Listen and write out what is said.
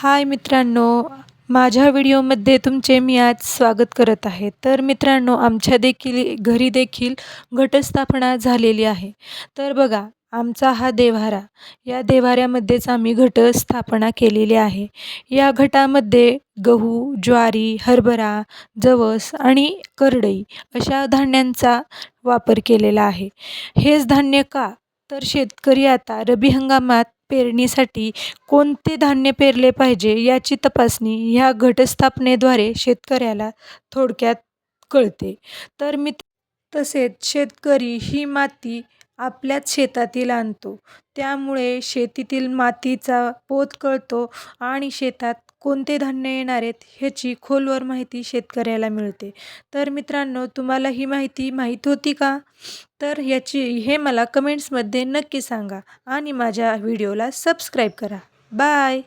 हाय मित्रांनो. माझ्या व्हिडिओमध्ये तुमचे मी आज स्वागत करत आहे. तर मित्रांनो आमच्या देखील घरी देखील घटस्थापना झालेली आहे. तर बघा आमचा हा देव्हारा. या देव्हाऱ्यामध्येच आम्ही घटस्थापना केलेली आहे. या घटामध्ये गहू ज्वारी हरभरा जवस आणि करडई अशा धान्यांचा वापर केलेला आहे. हेच धान्य का? तर शेतकरी आता रब्बी हंगामात पेरणीसाठी कोणते धान्य पेरले पाहिजे याची तपासणी ह्या घटस्थापनेद्वारे शेतकऱ्याला थोडक्यात कळते. तर मी तसेच शेतकरी ही माती आपल्याच शेतातील आणतो. त्यामुळे शेतीतील मातीचा पोत कळतो आणि शेतात कोणते धान्य येणार आहेत ह्याची खोलवर माहिती शेतकऱ्याला मिळते. तर मित्रांनो तुम्हाला ही माहिती माहीत होती का? तर ह्याची हे मला कमेंट्समध्ये नक्की सांगा आणि माझ्या व्हिडिओला सबस्क्राईब करा. बाय